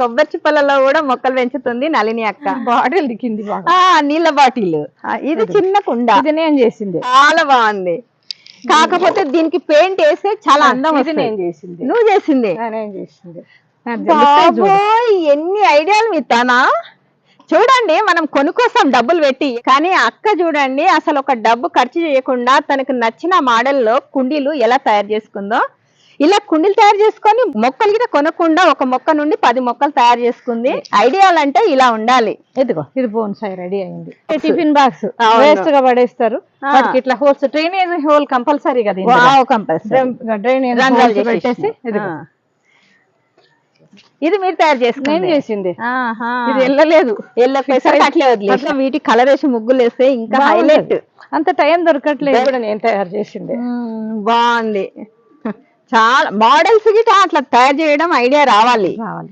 కొబ్బరి చిప్పలలో కూడా మొక్కలు పెంచుతుంది నళిని అక్క. బాటిల్ ఆ నీళ్ళ బాటిల్. ఇది చిన్న కుండ. ఇది నేను చేసింది. చాలా బాగుంది. కాకపోతే దీనికి పెయింట్ వేస్తే చాలా అందం ఇది నేను చేసింది. నువ్వు చేసింది? నేను. బాబోయ్ ఎన్ని ఐడియాలు మిత్తానా చూడండి మనం కొనుక్కోసం డబ్బులు పెట్టి. కానీ అక్క చూడండి అసలు ఒక డబ్బు ఖర్చు చేయకుండా తనకు నచ్చిన మోడల్లో కుండీలు ఎలా తయారు చేసుకుందో. ఇలా కుండీలు తయారు చేసుకొని మొక్కలు గిట్ట కొనకుండా ఒక మొక్క నుండి పది మొక్కలు తయారు చేసుకుంది. ఐడియాలు అంటే ఇలా ఉండాలి. ఇదిగో ఇది బోన్సాయి రెడీ అయింది. Tiffin box. వేస్ట్గా పడేస్తారు. వాటికి ఇట్లా హోల్స్ డ్రైనేజ్ హోల్ కంపల్సరీ కదా కంపల్సరీ డ్రైనేజ్ పెట్టేసి ఇదిగో. ఇది మీరు తయారు నేను చేసుకుంది చేసింది. ఇది వెళ్ళలేదు. వదిలేసి. వీటి కలర్ వేసి ముగ్గులు వేస్తే ఇంకా హైలైట్. అంత టైం దొరకట్లేదు కూడా నేను తయారు చేసింది. బాగుంది. చాలా మోడల్స్ గిట్లా అట్లా తయారు చేయడం ఐడియా రావాలి. రావాలి.